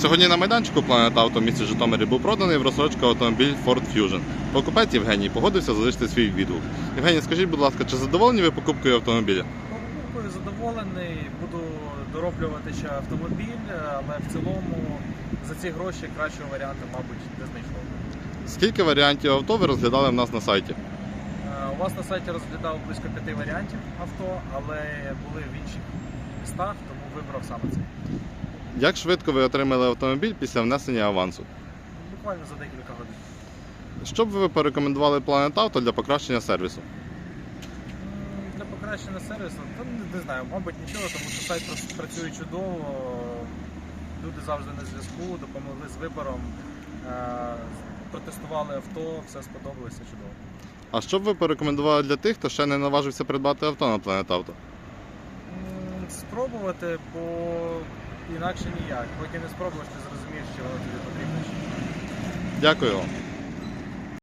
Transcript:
Сьогодні на майданчику Planet Auto в місті Житомирі був проданий в розсрочку автомобіль Ford Fusion. Покупець Євгеній погодився залишити свій відгук. Євгеній, скажіть, будь ласка, чи задоволені ви покупкою автомобіля? Покупкою задоволений, буду дороблювати ще автомобіль, але в цілому за ці гроші кращого варіанту, мабуть, не знайшов. Скільки варіантів авто ви розглядали в нас на сайті? Е, У вас на сайті розглядав близько п'яти варіантів авто, але були в інших містах, тому вибрав саме цей. Як швидко ви отримали автомобіль після внесення авансу? Буквально за декілька годин. Що б ви порекомендували Planet Auto для покращення сервісу? Для покращення сервісу, та не, не знаю, мабуть нічого, тому що сайт працює чудово. Люди завжди на зв'язку, допомогли з вибором, е, протестували авто, все сподобалося чудово. А що б ви порекомендували для тих, хто ще не наважився придбати авто на Planet Auto? Спробувати, бо інакше ніяк. Поки не спробуєш, ти зрозумієш, чого тобі потрібно. Дякую вам.